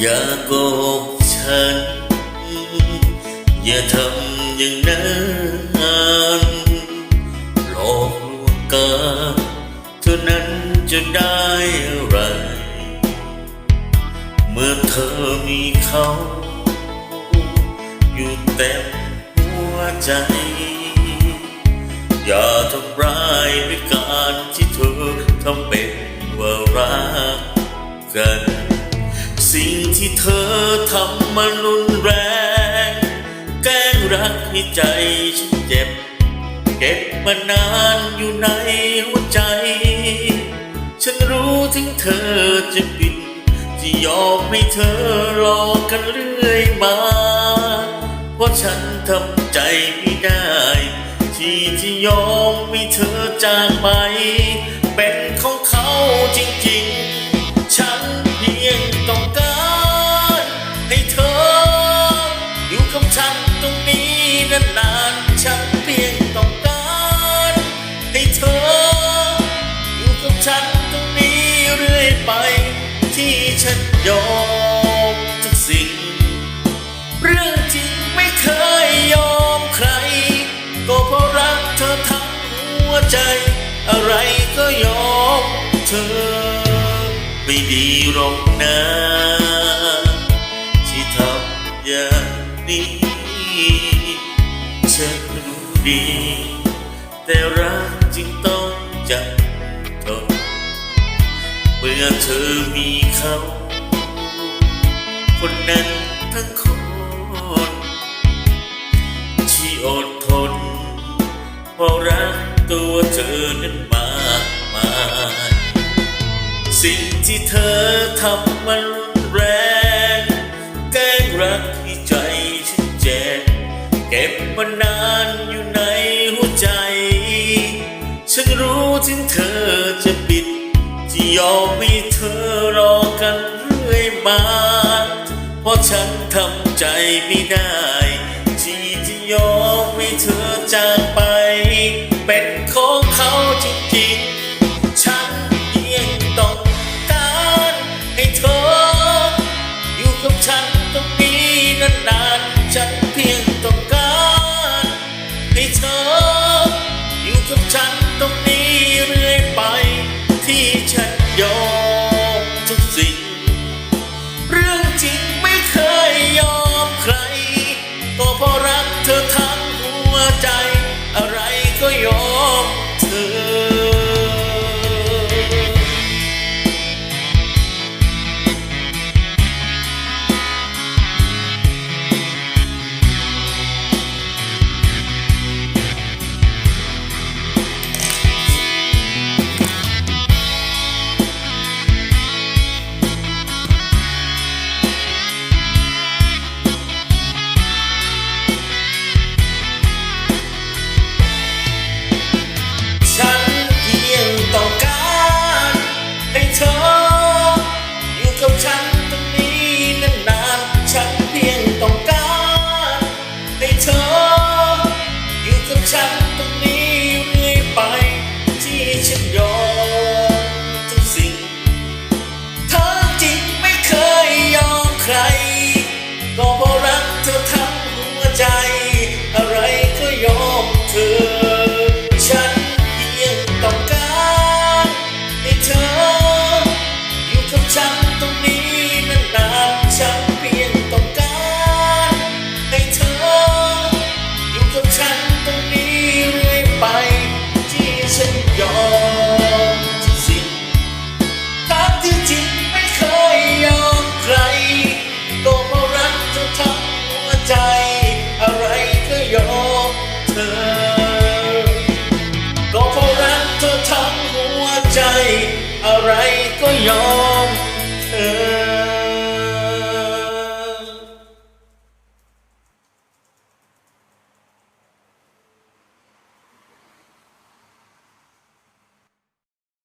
อย่าโกหกฉัน อย่าทำอย่างนั้นหลอกลวงกันเท่านั้นจะได้อะไร เมื่อเธอมีเขา อยู่เต็มหัวใจ อย่าทำร้ายด้วยการที่เธอทำเป็นว่ารักกัน สิ่งที่เธอทำมันรุนแรง แกล้งรักให้ใจฉันเจ็บ เก็บมานานอยู่ในหัวใจ ฉันรู้ถึงเธอจะบินที่ยอมให้เธอรอกันเรื่อยมา เพราะฉันทำใจไม่ได้ ที่จะยอมให้เธอจากไป เป็นของเขาจริง ยอมทุกสิ่ง เรื่องจริงไม่เคยยอมใคร ก็เพราะรักเธอทั้งหัวใจ อะไรก็ยอมเธอ ไม่ดีหรอกนะที่ทำอย่างนี้ฉันรู้ดี แต่รักจึงต้องจับทนเมื่อเธอมีเขา คนนั้นทั้งคนที่อดทนเพราะรักตัวเธอนั้นมากมาย สิ่งที่เธอทำมันแรง แกล้งรักให้ใจฉันเจ็บเก็บมานานอยู่ ฉันทำใจไม่ได้ ที่จะยอมให้เธอจากไป